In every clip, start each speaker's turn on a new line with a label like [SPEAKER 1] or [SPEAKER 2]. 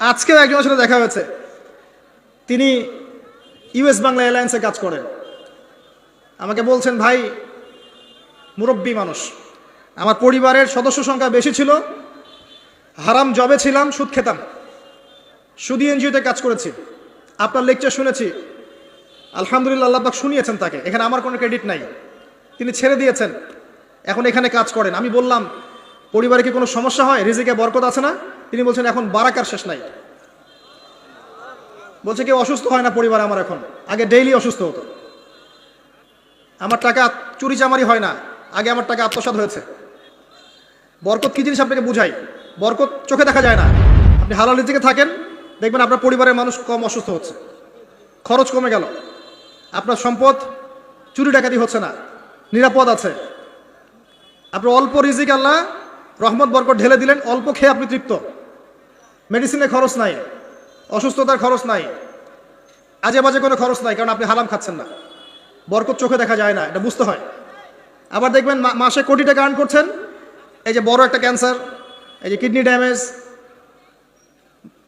[SPEAKER 1] আজকেও একজনের সাথে দেখা হয়েছে। তিনি ইউএস বাংলা এয়ারলাইন্সে কাজ করেন। আমাকে বলছেন, ভাই, মুরব্বী মানুষ। আমার পরিবারের সদস্য সংখ্যা বেশি ছিল। হারাম জবে ছিলাম, সুদ খেতাম। সুদি এনজিওতে কাজ করেছি। আপনার লেকচার শুনেছি। আলহামদুলিল্লাহ আল্লাহ শুনিয়েছেন তাকে। এখানে আমার কোনো ক্রেডিট নাই। তিনি ছেড়ে দিয়েছেন। এখন এখানে কাজ করেন। আমি বললাম পরিবারে কি কোনো সমস্যা হয়? রিজিকে বরকত আছে না? তিনি বলছেন, এখন বারাকার শেষ নাই। বলছে, কেউ অসুস্থ হয় না পরিবার আমার এখন? আগে ডেইলি অসুস্থ হতো। আমার টাকা চুরি চামারি হয় না। আগে আমার টাকা আত্মসাৎ হয়েছে। বরকত কি জিনিস আপনাকে বুঝাই বরকত চোখে দেখা যায় না। আপনি হালাল রিজিকে থাকেন, দেখবেন আপনার পরিবারের মানুষ কম অসুস্থ হচ্ছে। খরচ কমে গেল। আপনার সম্পদ চুরি ডাকাতি হচ্ছে না। নিরাপদ আছে। আপনার অল্প রিজিক আল্লাহ রহমত বরকত ঢেলে দিলেন, অল্প খেয়ে আপনি তৃপ্ত। মেডিসিনের খরচ নাই, অসুস্থতার খরচ নাই আজে বাজে কোনো খরচ নাই, কারণ আপনি হালাম খাচ্ছেন না। বরকত চোখে দেখা যায় না, এটা বুঝতে হয়। আবার দেখবেন মাসে কোটি টাকা আর্ন করছেন, এই যে বড় একটা ক্যান্সার এই যে কিডনি ড্যামেজ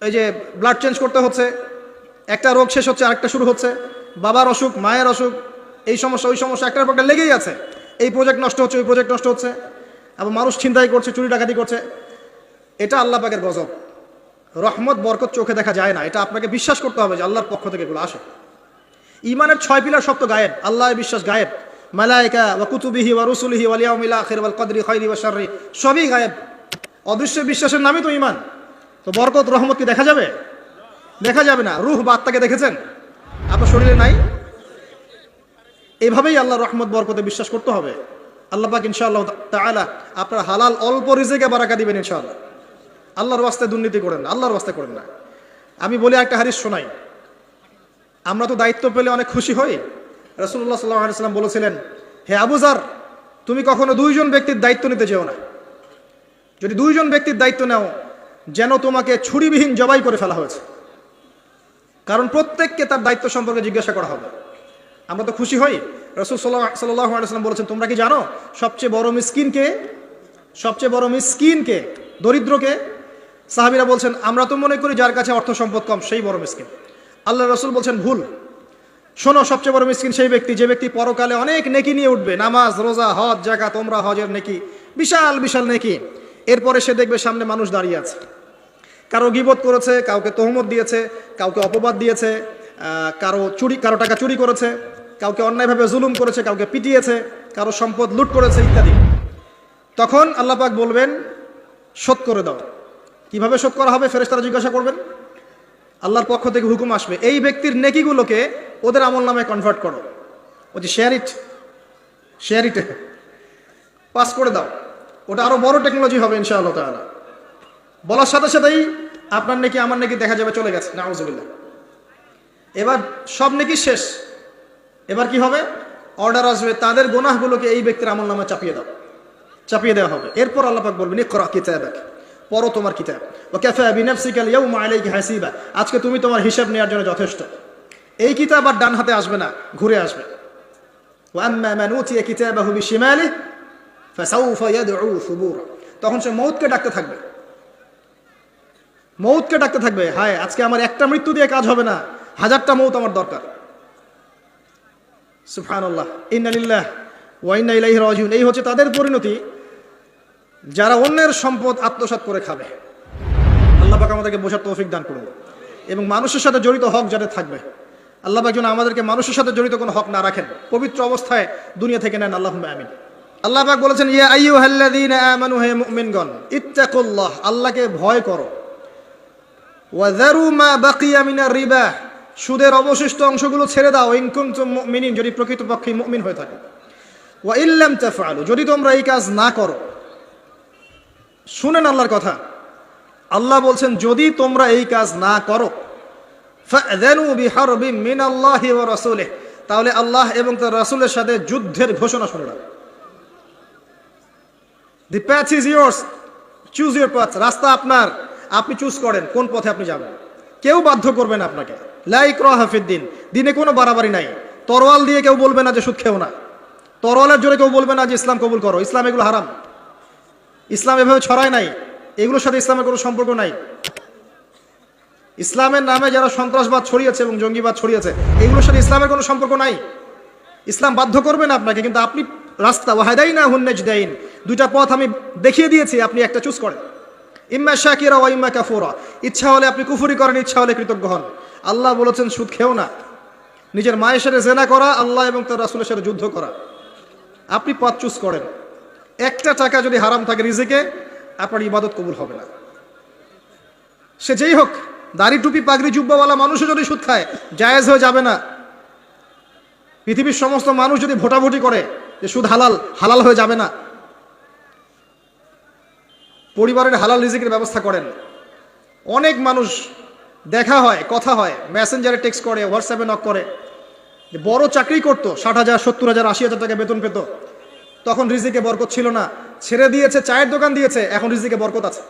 [SPEAKER 1] এই যে ব্লাড চেঞ্জ করতে হচ্ছে, একটা রোগ শেষ হচ্ছে, আরেকটা শুরু হচ্ছে, বাবার অসুখ, মায়ের অসুখ, এই সমস্যা, ওই সমস্যা, একটার পর একটা লেগেই আছে। এই প্রজেক্ট নষ্ট হচ্ছে, ওই প্রজেক্ট নষ্ট হচ্ছে। আবার মানুষ ছিনতাই করছে, চুরি ডাকাতি করছে। এটা আল্লাহ পাকের গজব। রহমত, বরকত চোখে দেখা যায় না। এটা আপনাকে বিশ্বাস করতে হবে যে আল্লাহর পক্ষ থেকে এগুলো আসে। ইমানের ছয় পিলার শক্ত গায়েব, আল্লাহর বিশ্বাস গায়েব। মালাইকা ওয়া কুতুবিহি ওয়া রুসুলিহি ওয়াল ইয়াউমিল আখির ওয়াল কদরি খাইরি ওয়া শাররি, সবই গায়েব। অদৃশ্য বিশ্বাসের নামই তো ইমান তো বরকত, রহমত কি দেখা যাবে? দেখা যাবে না। রুহ বা দেখেছেন? আপনার শরীরে নাই? এইভাবেই আল্লাহ রহমত, বরকতে বিশ্বাস করতে হবে। আল্লাহ পাক ইনশাআল্লাহ তাআলা আপনার হালাল অল্প রিজিকে বারাকা দিবেন ইনশাআল্লাহ। আল্লাহর ওয়াস্তে দুর্নীতি করেন না, আল্লাহর ওয়াস্তে করেন না। আমি বলি একটা হাদিস শোনাই। আমরা তো দায়িত্ব পেলে অনেক খুশি হই। রসুল্লাহ সাল্লাহ সাল্লাম বলেছিলেন, হে আবুজার তুমি কখনো দুইজন ব্যক্তির দায়িত্ব নিতে যেও না। যদি দুইজন ব্যক্তির দায়িত্ব নাও, যেন তোমাকে ছুরিবিহীন জবাই করে ফেলা হয়েছে। কারণ প্রত্যেককে তার দায়িত্ব সম্পর্কে জিজ্ঞাসা করা হবে। আমরা তো খুশি হই। রসুল সাল্লাহ সাল্লাহ আলাইসাল্লাম বলেছেন, তোমরা কি জানো, সবচেয়ে বড় মিসকিনকে সবচেয়ে বড় মিসকিনকে দরিদ্রকে সাহাবিরা বলছেন, আমরা তো মনে করি যার কাছে অর্থ সম্পদ কম, সেই বড় মিসকিন। আল্লাহ রসুল বলছেন, ভুল। শোনো, সবচেয়ে বড় মিসকিন সেই ব্যক্তি, যে ব্যক্তি পরকালে অনেক নেকি নিয়ে উঠবে। নামাজ, রোজা, হজ জাকা তোমরা হজের নেকি, বিশাল বিশাল নেকি। এরপরে সে দেখবে সামনে মানুষ দাঁড়িয়ে আছে। কারও গিবত করেছে, কাউকে তহমত দিয়েছে, কাউকে অপবাদ দিয়েছে কারও চুরি কারও টাকা চুরি করেছে। কাউকে অন্যায়ভাবে জুলুম করেছে, কাউকে পিটিয়েছে, কারও সম্পদ লুট করেছে ইত্যাদি। তখন আল্লাহ পাক বলবেন, শোধ করে দাও। কীভাবে শোধ করা হবে ফেরেশতারা জিজ্ঞাসা করবেন? আল্লাহর পক্ষ থেকে হুকুম আসবে, এই ব্যক্তির নেকিগুলোকে ওদের আমল নামে কনভার্ট করো। বলছি শেয়ার ইট শেয়ার ইটে পাস করে দাও। ওটা আরও বড় টেকনোলজি হবে ইনশাআল্লাহ তাআলা। বলার সাথে সাথেই আপনার নাকি, আমার নাকি দেখা যাবে, চলে গেছে, নাউজুবিল্লাহ। এবার সব নাকি শেষ। এবার কি হবে? অর্ডার আসবে, তাদের গোনাহগুলোকে এই ব্যক্তির আমল নামে চাপিয়ে দাও। চাপিয়ে দেওয়া হবে। এরপর আল্লাপাক বলবেন কিতাবাক, পড়ো তোমার কিতাব। ও ক্যাফে বিনাফসিকাল আলাইকা হাসিবা। আজকে তুমি তোমার হিসাব নেওয়ার জন্য যথেষ্ট। এই কিতাব আর ডান হাতে আসবে না, ঘুরে আসবে। তখন সে মৌতকে ডাকতে থাকবে। মৌতকে ডাকতে থাকবে, হায়, আজকে আমার একটা মৃত্যু দিয়ে কাজ হবে না। হাজারটা মৌত আমার দরকার। সুফানুল্লাহ ইন্নালিল্লাহ ওয়াইন্না ইলাইহি রাজিউন। এই হচ্ছে তাদের পরিণতি। যারা অন্যের সম্পদ আত্মসাৎ করে খাবে। আল্লাহ পাক আমাদেরকে বোঝার তৌফিক দান করুন। এবং মানুষের সাথে জড়িত হক যাদের থাকবে। আল্লাহ পাক যেন আমাদেরকে মানুষের সাথে জড়িত কোনো হক না রাখেন। পবিত্র অবস্থায় দুনিয়া থেকে নেন। আল্লাহ আমিন। আল্লাহ পাক বলেছেন, ইয়া আইয়ুহাল্লাযীনা আমানু, হে মুমিনগণ, ইত্তাকুল্লাহ, আল্লাহকে ভয় করো। ওয়াজারু মা বাকিয়া মিনার রিবা। সুদের অবশিষ্ট অংশগুলো ছেড়ে দাও। ইন কুনতুম মুমিনিন, যদি প্রকৃতপক্ষে মুমিন হয়ে থাকে। ওয়া ইল্লাম তাফআলু, যদি তোমরা এই কাজ না করো। শুনেন আল্লাহর কথা। আল্লাহ বলছেন, যদি তোমরা এই কাজ না করো ওয়া রাসূলিহি, তাহলে আল্লাহ এবং তার রাসূলের সাথে যুদ্ধের ঘোষণা শুনে নাও। The path is yours choose your path রাস্তা আপনার। আপনি চুজ করেন, কোন পথে আপনি যাবেন। কেউ বাধ্য করবেন আপনাকে। লাইক দিন। দিনে কোনো বাড়াবাড়ি নাই। তরোয়াল দিয়ে কেউ বলবে না যে সুদ খেও না। তরোয়ালের জোরে কেউ বলবে না যে ইসলাম কবুল করো। ইসলাম এগুলো হারাম। ইসলাম এভাবে ছড়ায় নাই। এগুলোর সাথে ইসলামের কোনো সম্পর্ক নাই। ইসলামের নামে যারা সন্ত্রাসবাদ ছড়িয়েছে এবং জঙ্গিবাদ ছড়িয়েছে, এগুলোর সাথে ইসলামের কোনো সম্পর্ক নাই। ইসলাম বাধ্য করবে না আপনাকে, কিন্তু আপনি রাস্তা ওয়াহাদাই না হুন্নেজ দেইন দুইটা পথ আমি দেখিয়ে দিয়েছি, আপনি একটা চুজ করেন। ইম্মা শাকিরা ওয়া ইম্মা কাফুরা। ইচ্ছা হলে আপনি কুফুরি করেন, ইচ্ছা হলে কৃতজ্ঞ হন। আল্লাহ বলেছেন, সুদ খেও না। নিজের মায়ের সাথে জেনা করা, আল্লাহ এবং তার রাসুলের সাথে যুদ্ধ করা। আপনি পথ চুজ করেন। একটা টাকা যদি হারাম থাকে রিজিকে, আপনার ইবাদত কবুল হবে না। সে যেই হোক, দাড়ি টুপি পাগড়ি জুব্বাওয়ালা মানুষও যদি সুদ খায়, জায়েজ হয়ে যাবে না। পৃথিবীর সমস্ত মানুষ যদি ভোটাভুটি করে যে সুদ হালাল হালাল হয়ে যাবে না। পরিবারের হালাল রিজিকের ব্যবস্থা করেন। অনেক মানুষ দেখা হয়, কথা হয়। মেসেঞ্জারে টেক্সট করে হোয়াটসঅ্যাপে নক করে। বড় চাকরি করতো, ষাট হাজার, সত্তর হাজার, আশি হাজার টাকা বেতন পেত। তখন রিজিকে বরকত ছিল না। ছেড়ে দিয়েছে, চায়ের দোকান দিয়েছে, এখন রিজিকে বরকত আছে।